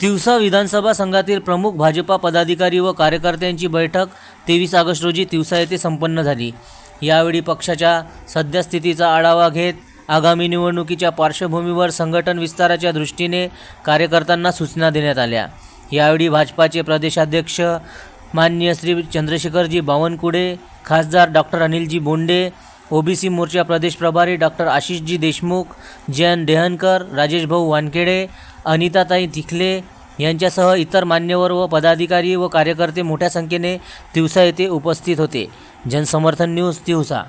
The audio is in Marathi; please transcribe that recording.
तिवसा विधानसभा संघातील प्रमुख भाजपा पदाधिकारी व कार्यकर्त्यांची बैठक तेवीस ऑगस्ट रोजी तिवसा येथे संपन्न झाली. यावेळी पक्षाच्या सद्यस्थितीचा आढावा घेत आगामी निवडणुकीच्या पार्श्वभूमीवर संघटन विस्ताराच्या दृष्टीने कार्यकर्त्यांना सूचना देण्यात आल्या. यावेळी भाजपाचे प्रदेशाध्यक्ष माननीय श्री चंद्रशेखरजी बावनकुळे खासदार डॉक्टर अनिलजी बोंडे ओबीसी मोर्चा प्रदेश प्रभारी डॉक्टर आशिषजी देशमुख जयंत डेहनकर राजेश भाऊ वानखेडे अनिताताई तिखले यांच्यासह इतर मान्यवर व पदाधिकारी व कार्यकर्ते मोठ्या संख्येने तिवसा येथे उपस्थित होते. जनसमर्थन न्यूज तिवसा